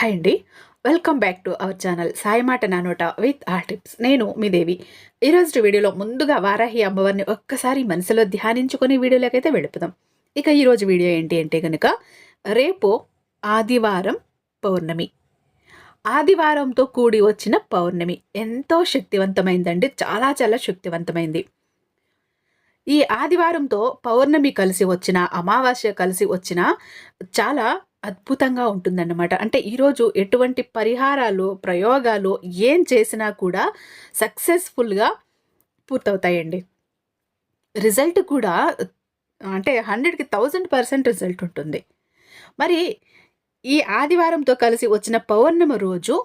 Hi అండి. Welcome back to our channel సాయిమాట నానోట with our tips నేను మీ దేవి. ఈరోజు వీడియోలో ముందుగా వారాహి అమ్మవారిని ఒక్కసారి మనసులో ధ్యానించుకుని వీడియోలోకైతే వెళుపుదాం ఇక ఈరోజు వీడియో ఏంటి అంటే కనుక రేపు ఆదివారం పౌర్ణమి. ఆదివారంతో కూడి వచ్చిన పౌర్ణమి. ఎంతో శక్తివంతమైందండి. చాలా చాలా శక్తివంతమైంది. ఈ ఆదివారంతో పౌర్ణమి కలిసి వచ్చిన అమావాస్య కలిసి వచ్చిన చాలా అద్భుతంగా ఉంటుందన్నమాట. అంటే ఈరోజు ఎటువంటి పరిహారాలు ప్రయోగాలు ఏం చేసినా కూడా సక్సెస్ఫుల్గా పూర్తవుతాయండి. రిజల్ట్ కూడా అంటే హండ్రెడ్కి థౌజండ్ పర్సెంట్ రిజల్ట్ ఉంటుంది. మరి ఈ ఆదివారంతో కలిసి వచ్చిన పౌర్ణమి రోజు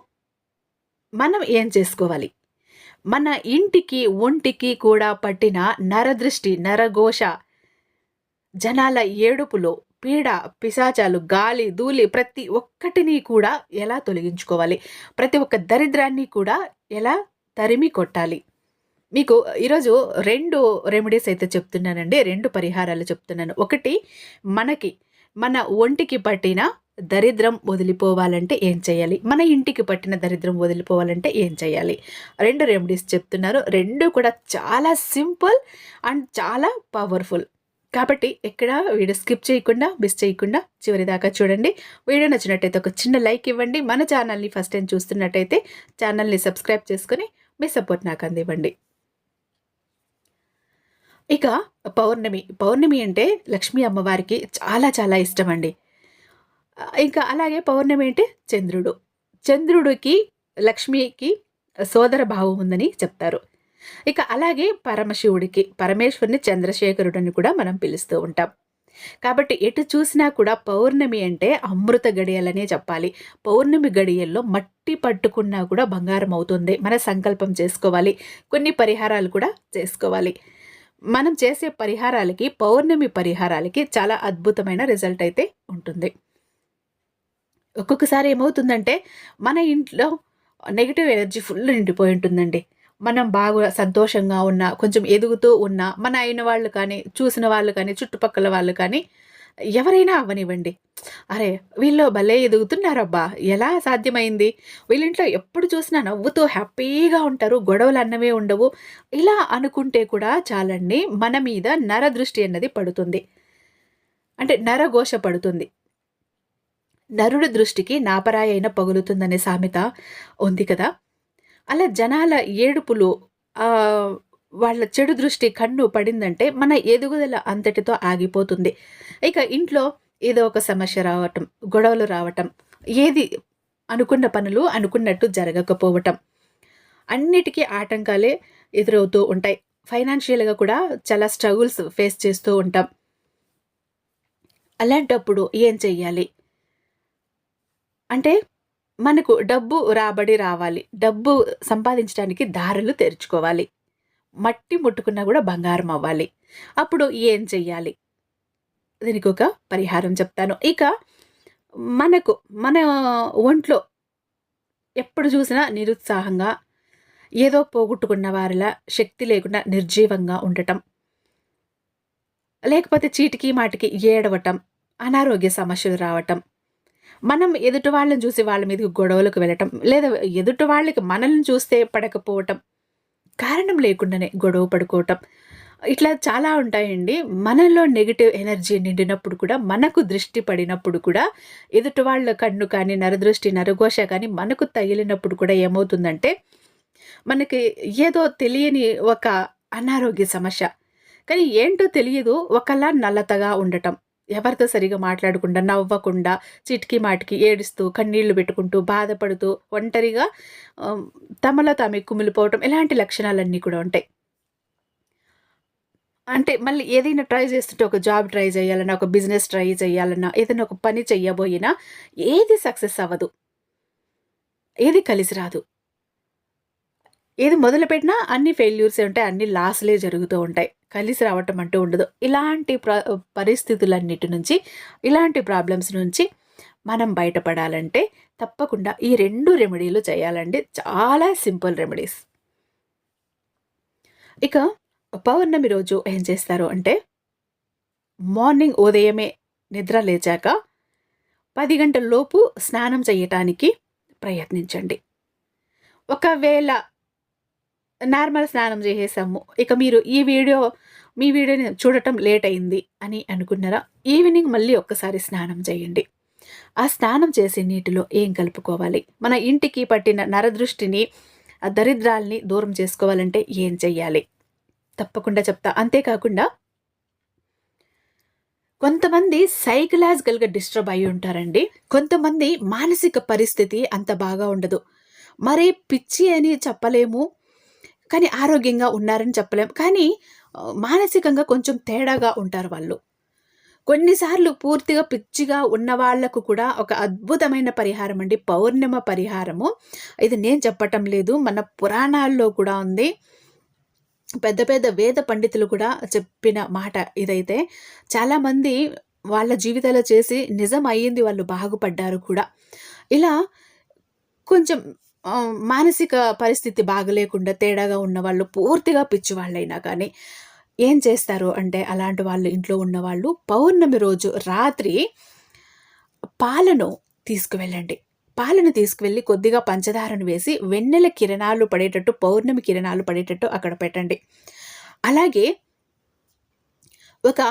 మనం ఏం చేసుకోవాలి? మన ఇంటికి ఒంటికి కూడా పట్టిన నరదృష్టి నరఘోష జనాల ఏడుపులో పీడ పిశాచాలు గాలి ధూళి ప్రతి ఒక్కటిని కూడా ఎలా తొలగించుకోవాలి? ప్రతి ఒక్క దరిద్రాన్ని కూడా ఎలా తరిమి కొట్టాలి? మీకు ఈరోజు రెండు రెమెడీస్ అయితే చెప్తున్నానండి రెండు పరిహారాలు చెప్తున్నాను. ఒకటి మనకి మన ఒంటికి పట్టిన దరిద్రం వదిలిపోవాలంటే ఏం చేయాలి? మన ఇంటికి పట్టిన దరిద్రం వదిలిపోవాలంటే ఏం చేయాలి? రెండు రెమెడీస్ చెప్తున్నారు. రెండు కూడా చాలా సింపుల్ అండ్ చాలా పవర్ఫుల్. కాబట్టి ఎక్కడ వీడియో స్కిప్ చేయకుండా మిస్ చేయకుండా చివరి దాకా చూడండి. వీడియో నచ్చినట్టయితే ఒక చిన్న లైక్ ఇవ్వండి. మన ఛానల్ని ఫస్ట్ టైం చూస్తున్నట్టయితే ఛానల్ని సబ్స్క్రైబ్ చేసుకుని మీ సపోర్ట్ నాకు అందివ్వండి. ఇక పౌర్ణమి. పౌర్ణమి అంటే లక్ష్మీ అమ్మవారికి చాలా చాలా ఇష్టం అండి ఇంకా అలాగే పౌర్ణమి అంటే చంద్రుడు. చంద్రుడికి లక్ష్మికి సోదర భావం ఉందని చెప్తారు. ఇక అలాగే పరమశివుడికి పరమేశ్వరుని అని కూడా మనం పిలుస్తూ ఉంటాం. కాబట్టి ఎటు చూసినా కూడా పౌర్ణమి అంటే అమృత గడియలనే చెప్పాలి. పౌర్ణమి గడియల్లో మట్టి పట్టుకున్నా కూడా బంగారం అవుతుంది. మన సంకల్పం చేసుకోవాలి. కొన్ని పరిహారాలు కూడా చేసుకోవాలి. మనం చేసే పరిహారాలకి పౌర్ణమి పరిహారాలకి చాలా అద్భుతమైన రిజల్ట్ అయితే ఉంటుంది. ఒక్కొక్కసారి ఏమవుతుందంటే మన ఇంట్లో నెగిటివ్ ఎనర్జీ ఫుల్ నిండిపోయి ఉంటుందండి. మనం బాగా సంతోషంగా ఉన్నా కొంచెం ఎదుగుతూ ఉన్నా మన అయిన వాళ్ళు కానీ చూసిన వాళ్ళు కానీ చుట్టుపక్కల వాళ్ళు కానీ ఎవరైనా అవ్వనివ్వండి. అరే వీళ్ళు భలే ఎదుగుతున్నారబ్బా ఎలా సాధ్యమైంది? వీళ్ళింట్లో ఎప్పుడు చూసినా నవ్వుతూ హ్యాపీగా ఉంటారు గొడవలు అన్నవే ఉండవు. ఇలా అనుకుంటే కూడా చాలండి మన మీద నరదృష్టి అన్నది పడుతుంది. అంటే నరఘోష పడుతుంది. నరుడి దృష్టికి నాపరాయి అయిన పగులుతుందనే సామెత ఉంది కదా? అలా జనాల ఏడుపులు వాళ్ళ చెడు దృష్టి కన్ను పడిందంటే మన ఎదుగుదల అంతటితో ఆగిపోతుంది. ఇక ఇంట్లో ఏదో ఒక సమస్య రావటం గొడవలు రావటం ఏది అనుకున్న పనులు అనుకున్నట్టు జరగకపోవటం. అన్నిటికీ ఆటంకాలే ఎదురవుతూ ఉంటాయి. ఫైనాన్షియల్గా కూడా చాలా స్ట్రగుల్స్ ఫేస్ చేస్తూ ఉంటాం. అలాంటప్పుడు ఏం చెయ్యాలి? అంటే మనకు డబ్బు రాబడి రావాలి. డబ్బు సంపాదించడానికి దారులు తెరుచుకోవాలి. మట్టి ముట్టుకున్నా కూడా బంగారం అవ్వాలి. అప్పుడు ఏం చెయ్యాలి? దీనికి ఒక పరిహారం చెప్తాను. ఇక మనకు మన ఒంట్లో ఎప్పుడు చూసినా నిరుత్సాహంగా ఏదో పోగొట్టుకున్న వారిలా శక్తి లేకుండా నిర్జీవంగా ఉండటం. లేకపోతే చీటికి మాటికి ఏడవటం అనారోగ్య సమస్యలు రావటం. మనం ఎదుటి వాళ్ళని చూసి వాళ్ళ మీద గొడవలకు వెళ్ళటం లేదా ఎదుటి వాళ్ళకి మనల్ని చూస్తే పడకపోవటం కారణం లేకుండానే గొడవ పడుకోవటం ఇట్లా చాలా ఉంటాయండి. మనలో నెగిటివ్ ఎనర్జీ నిండినప్పుడు కూడా మనకు దృష్టి పడినప్పుడు కూడా ఎదుటి వాళ్ళ కన్ను కానీ నరదృష్టి నరఘోష కానీ మనకు తగిలినప్పుడు కూడా ఏమవుతుందంటే మనకి ఏదో తెలియని ఒక అనారోగ్య సమస్య. కానీ ఏంటో తెలియదు ఒకలా నల్లతగా ఉండటం. ఎవరితో సరిగా మాట్లాడకుండా నవ్వకుండా చిటికి మాటికి ఏడుస్తూ కన్నీళ్ళు పెట్టుకుంటూ బాధపడుతూ ఒంటరిగా తమలో తామే కుమిలిపోవటం ఇలాంటి లక్షణాలన్నీ కూడా ఉంటాయి. అంటే మళ్ళీ ఏదైనా ట్రై చేస్తుంటే ఒక జాబ్ ట్రై చేయాలన్నా ఒక బిజినెస్ ట్రై చేయాలన్నా ఏదైనా ఒక పని చెయ్యబోయినా ఏది సక్సెస్ అవ్వదు. ఏది కలిసి రాదు. ఏది మొదలుపెట్టినా అన్ని ఫెయిల్యూర్సే ఉంటాయి అన్ని లాస్లే జరుగుతూ ఉంటాయి. కలిసి రావటం అంటూ ఉండదు. ఇలాంటి ప్ర పరిస్థితులన్నిటి నుంచి ఇలాంటి ప్రాబ్లమ్స్ నుంచి మనం బయటపడాలంటే తప్పకుండా ఈ రెండు రెమెడీలు చేయాలండి. చాలా సింపుల్ రెమెడీస్ ఇక పౌర్ణమి రోజు ఏం చేస్తారు అంటే మార్నింగ్ ఉదయమే నిద్ర లేచాక పది గంటలలోపు స్నానం చేయటానికి ప్రయత్నించండి. ఒకవేళ నార్మల్ స్నానం చేసేసాము ఇక మీరు ఈ వీడియో మీ వీడియోని చూడటం లేట్ అయింది అని అనుకున్నారా? ఈవినింగ్ మళ్ళీ ఒక్కసారి స్నానం చేయండి. ఆ స్నానం చేసే నీటిలో ఏం కలుపుకోవాలి? మన ఇంటికి పట్టిన నరదృష్టిని ఆ దరిద్రాల్ని దూరం చేసుకోవాలంటే ఏం చెయ్యాలి? తప్పకుండా చెప్తా. అంతేకాకుండా కొంతమంది సైకలాజికల్గా డిస్టర్బ్ అయి ఉంటారండి. కొంతమంది మానసిక పరిస్థితి అంత బాగా ఉండదు. మరే పిచ్చి అని చెప్పలేము. కానీ ఆరోగ్యంగా ఉన్నారని చెప్పలేము కానీ మానసికంగా కొంచెం తేడాగా ఉంటారు వాళ్ళు. కొన్నిసార్లు పూర్తిగా పిచ్చిగా ఉన్న వాళ్ళకు కూడా ఒక అద్భుతమైన పరిహారం అండి. పౌర్ణిమ పరిహారము. ఇది నేను చెప్పటం లేదు. మన పురాణాల్లో కూడా ఉంది. పెద్ద పెద్ద వేద పండితులు కూడా చెప్పిన మాట ఇదైతే. చాలామంది వాళ్ళ జీవితాలు చేసి నిజం అయ్యింది వాళ్ళు బాగుపడ్డారు కూడా. ఇలా కొంచెం మానసిక పరిస్థితి బాగలేకుండా తేడాగా ఉన్న వాళ్ళు పూర్తిగా పిచ్చి వాళ్ళైనా కానీ ఏం చేస్తారు అంటే అలాంటి వాళ్ళు ఇంట్లో ఉన్నవాళ్ళు పౌర్ణమి రోజు రాత్రి పాలను తీసుకువెళ్ళండి. పాలను తీసుకువెళ్ళి కొద్దిగా పంచదారను వేసి వెన్నెల కిరణాలు పడేటట్టు పౌర్ణమి కిరణాలు పడేటట్టు అక్కడ పెట్టండి. అలాగే ఒక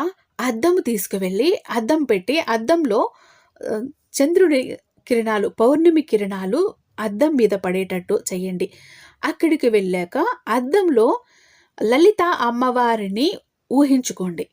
అద్దం తీసుకువెళ్ళి అద్దం పెట్టి అద్దంలో చంద్రుడి కిరణాలు పౌర్ణమి కిరణాలు అద్దం మీద పడేటట్టు చేయండి అక్కడికి వెళ్ళాక అద్దంలో లలిత అమ్మవారిని ఊహించుకోండి.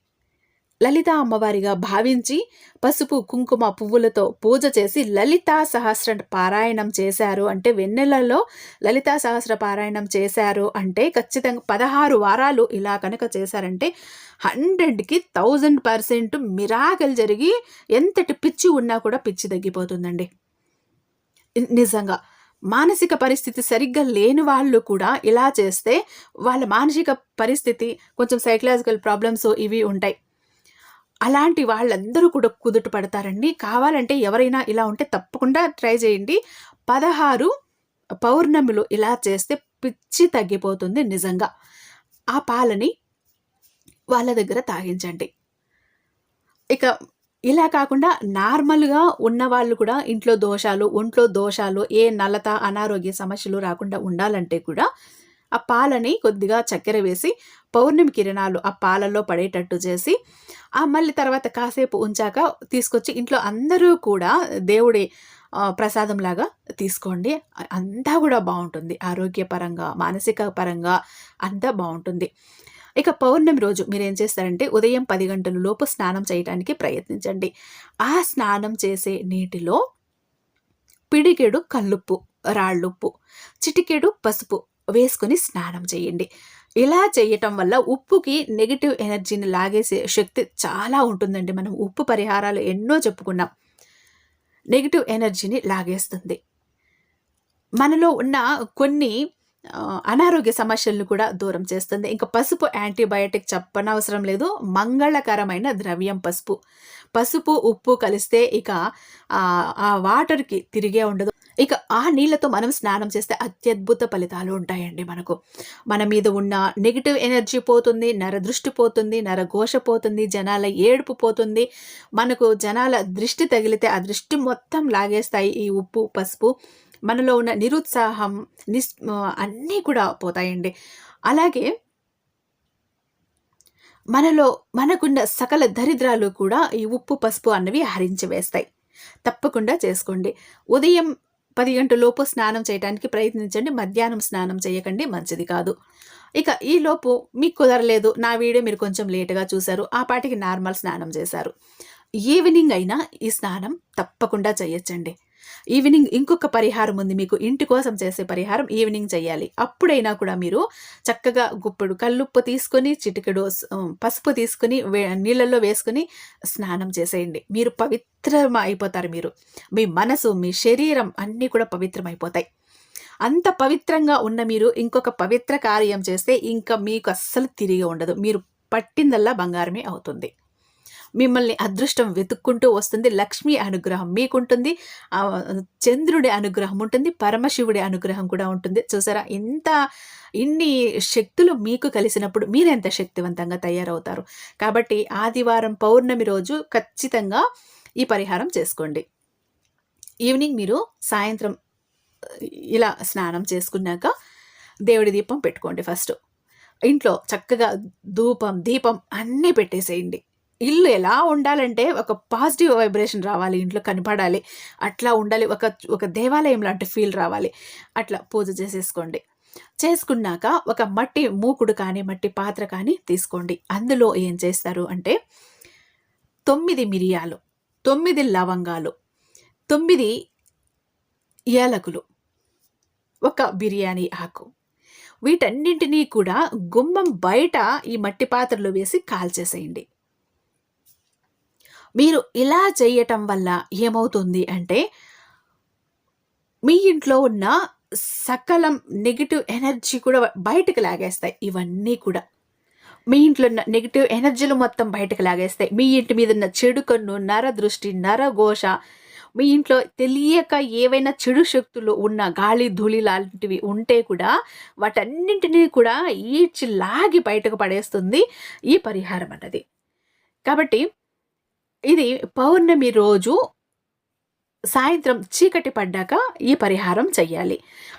లలిత అమ్మవారిగా భావించి పసుపు కుంకుమ పువ్వులతో పూజ చేసి లలితా సహస్ర పారాయణం చేశారు అంటే వెన్నెలలో లలితా సహస్ర పారాయణం చేశారు అంటే ఖచ్చితంగా పదహారు వారాలు ఇలా కనుక చేశారంటే హండ్రెడ్కి థౌజండ్ పర్సెంట్ మిరాకల్ జరిగి ఎంతటి పిచ్చి ఉన్నా కూడా పిచ్చి తగ్గిపోతుందండి. నిజంగా మానసిక పరిస్థితి సరిగ్గా లేని వాళ్ళు కూడా ఇలా చేస్తే వాళ్ళ మానసిక పరిస్థితి కొంచెం సైకలాజికల్ ప్రాబ్లమ్స్ ఇవి ఉంటాయి. అలాంటి వాళ్ళందరూ కూడా కుదుట పడతారండి. కావాలంటే ఎవరైనా ఇలా ఉంటే తప్పకుండా ట్రై చేయండి. పదహారు పౌర్ణములు ఇలా చేస్తే పిచ్చి తగ్గిపోతుంది నిజంగా. ఆ పాలని వాళ్ళ దగ్గర తాగించండి. ఇక ఇలా కాకుండా నార్మల్గా ఉన్న వాళ్ళు కూడా ఇంట్లో దోషాలు ఒంట్లో దోషాలు ఏ నల్లత అనారోగ్య సమస్యలు రాకుండా ఉండాలంటే కూడా ఆ పాలని కొద్దిగా చక్కెర వేసి పౌర్ణమి కిరణాలు ఆ పాలలో పడేటట్టు చేసి ఆ మళ్ళీ తర్వాత కాసేపు ఉంచాక తీసుకొచ్చి ఇంట్లో అందరూ కూడా దేవుడి ప్రసాదంలాగా తీసుకోండి. అంతా కూడా బాగుంటుంది. ఆరోగ్యపరంగా మానసిక పరంగా అంతా బాగుంటుంది. ఇక పౌర్ణమి రోజు మీరు ఏం చేస్తారంటే ఉదయం పది గంటల లోపు స్నానం చేయడానికి ప్రయత్నించండి. ఆ స్నానం చేసే నీటిలో పిడికెడు కల్లుప్పు రాళ్ళుప్పు చిటికెడు పసుపు వేసుకొని స్నానం చేయండి. ఇలా చేయటం వల్ల ఉప్పుకి నెగిటివ్ ఎనర్జీని లాగేసే శక్తి చాలా ఉంటుందండి. మనం ఉప్పు పరిహారాలు ఎన్నో చెప్పుకున్నాం. నెగిటివ్ ఎనర్జీని లాగేస్తుంది. మనలో ఉన్న కొన్ని అనారోగ్య సమస్యలను కూడా దూరం చేస్తుంది. ఇంకా పసుపు యాంటీబయాటిక్ చెప్పనవసరం లేదు. మంగళకరమైన ద్రవ్యం పసుపు. పసుపు ఉప్పు కలిస్తే ఇక ఆ వాటర్కి తిరిగే ఉండదు. ఇక ఆ నీళ్ళతో మనం స్నానం చేస్తే అత్యద్భుత ఫలితాలు ఉంటాయండి మనకు. మన మీద ఉన్న నెగిటివ్ ఎనర్జీ పోతుంది నర దృష్టి పోతుంది నర ఘోష పోతుంది జనాల ఏడుపు పోతుంది. మనకు జనాల దృష్టి తగిలితే ఆ దృష్టి మొత్తం లాగేస్తాయి ఈ ఉప్పు పసుపు. మనలో ఉన్న నిరుత్సాహం నిస్ అన్నీ కూడా పోతాయండి. అలాగే మనలో మనకున్న సకల దరిద్రాలు కూడా ఈ ఉప్పు పసుపు అన్నవి హరించి వేస్తాయి. తప్పకుండా చేసుకోండి. ఉదయం పది గంటలలోపు స్నానం చేయడానికి ప్రయత్నించండి. మధ్యాహ్నం స్నానం చేయకండి. మంచిది కాదు. ఇక ఈలోపు మీకు కుదరలేదు. నా వీడియో మీరు కొంచెం లేటుగా చూశారు. ఆ పాటికి నార్మల్ స్నానం చేశారు. ఈవినింగ్ అయినా ఈ స్నానం తప్పకుండా చేయొచ్చండి. ఈవినింగ్ ఇంకొక పరిహారం ఉంది మీకు ఇంటి కోసం చేసే పరిహారం ఈవినింగ్ చేయాలి. అప్పుడైనా కూడా మీరు చక్కగా గుప్పెడు కల్లుప్పు తీసుకొని చిటికెడు పసుపు తీసుకుని నీళ్ళల్లో వేసుకుని స్నానం చేసేయండి. మీరు పవిత్రం అయిపోతారు మీరు. మీ మనసు మీ శరీరం అన్నీ కూడా పవిత్రం అయిపోతాయి అంత పవిత్రంగా ఉన్న మీరు ఇంకొక పవిత్ర కార్యం చేస్తే ఇంకా మీకు అస్సలు తిరిగి ఉండదు. మీరు పట్టిందల్లా బంగారమే అవుతుంది. మిమ్మల్ని అదృష్టం వెతుక్కుంటూ వస్తుంది. లక్ష్మీ అనుగ్రహం మీకుంటుంది. చంద్రుడి అనుగ్రహం ఉంటుంది. పరమశివుడి అనుగ్రహం కూడా ఉంటుంది. చూసారా? ఇంత ఇన్ని శక్తులు మీకు కలిసినప్పుడు మీరెంత శక్తివంతంగా తయారవుతారు? కాబట్టి ఆదివారం పౌర్ణమి రోజు ఖచ్చితంగా ఈ పరిహారం చేసుకోండి. ఈవినింగ్ మీరు సాయంత్రం ఇలా స్నానం చేసుకున్నాక దేవుడి దీపం పెట్టుకోండి ఫస్ట్. ఇంట్లో చక్కగా ధూపం దీపం అన్నీ పెట్టేసేయండి. ఇల్లు ఎలా ఉండాలంటే ఒక పాజిటివ్ వైబ్రేషన్ రావాలి ఇంట్లో కనపడాలి అట్లా ఉండాలి ఒక ఒక దేవాలయం లాంటి ఫీల్ రావాలి. అట్లా పూజ చేసేసుకోండి. చేసుకున్నాక ఒక మట్టి మూకుడు కానీ మట్టి పాత్ర కానీ తీసుకోండి. అందులో ఏం చేస్తారు అంటే తొమ్మిది మిరియాలు తొమ్మిది లవంగాలు తొమ్మిది యాలకులు ఒక బిర్యానీ ఆకు. వీటన్నింటినీ కూడా గుమ్మం బయట ఈ మట్టి పాత్రలో వేసి కాల్చేసేయండి. మీరు ఇలా చేయటం వల్ల ఏమవుతుంది అంటే మీ ఇంట్లో ఉన్న సకలం నెగిటివ్ ఎనర్జీ కూడా బయటకు లాగేస్తాయి. ఇవన్నీ కూడా. మీ ఇంట్లో ఉన్న నెగిటివ్ ఎనర్జీలు మొత్తం బయటకు లాగేస్తాయి. మీ ఇంటి మీద ఉన్న చెడు కన్ను నర దృష్టి నర ఘోష మీ ఇంట్లో తెలియక ఏవైనా చెడు శక్తులు ఉన్న గాలి ధూళి లాంటివి ఉంటే కూడా వాటన్నింటినీ కూడా ఈడ్చి లాగి బయటకు పడేస్తుంది ఈ పరిహారం అన్నది. కాబట్టి ఇది పౌర్ణమి రోజు సాయంత్రం చీకటి పడ్డాక ఈ పరిహారం చెయ్యాలి.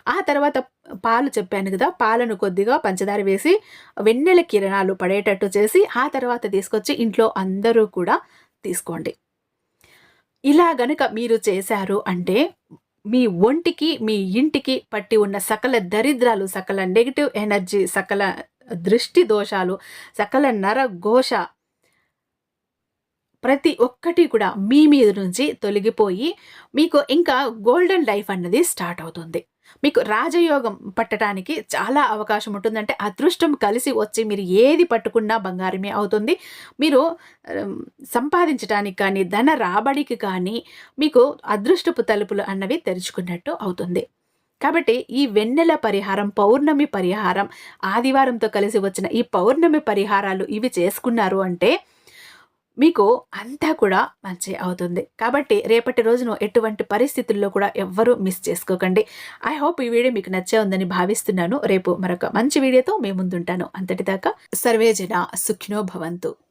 ఆ తర్వాత పాలు చెప్పాను కదా పాలను కొద్దిగా పంచదార వేసి వెన్నెల కిరణాలు పడేటట్టు చేసి ఆ తర్వాత తీసుకొచ్చి ఇంట్లో అందరూ కూడా తీసుకోండి. ఇలా గనుక మీరు చేశారు అంటే మీ ఒంటికి మీ ఇంటికి పట్టి ఉన్న సకల దరిద్రాలు సకల నెగిటివ్ ఎనర్జీ సకల దృష్టి దోషాలు సకల నర ఘోష ప్రతి ఒక్కటి కూడా మీ మీద నుంచి తొలగిపోయి మీకు ఇంకా గోల్డెన్ లైఫ్ అన్నది స్టార్ట్ అవుతుంది. మీకు రాజయోగం పట్టడానికి చాలా అవకాశం ఉంటుందంటే అదృష్టం కలిసి వచ్చి మీరు ఏది పట్టుకున్నా బంగారమే అవుతుంది. మీరు సంపాదించడానికి కానీ ధన రాబడికి కానీ మీకు అదృష్టపు తలుపులు అన్నవి తెరుచుకున్నట్టు అవుతుంది. కాబట్టి ఈ వెన్నెల పరిహారం పౌర్ణమి పరిహారం ఆదివారంతో కలిసి వచ్చిన ఈ పౌర్ణమి పరిహారాలు ఇవి చేసుకున్నారు అంటే మీకు అంతా కూడా మంచి అవుతుంది. కాబట్టి రేపటి రోజును ఎటువంటి పరిస్థితుల్లో కూడా ఎవ్వరూ మిస్ చేసుకోకండి. ఐ హోప్ ఈ వీడియో మీకు నచ్చే ఉందని భావిస్తున్నాను. రేపు మరొక మంచి వీడియోతో మేము ముందుంటాను. అంతటిదాకా సర్వేజన సుఖినో భవంతు.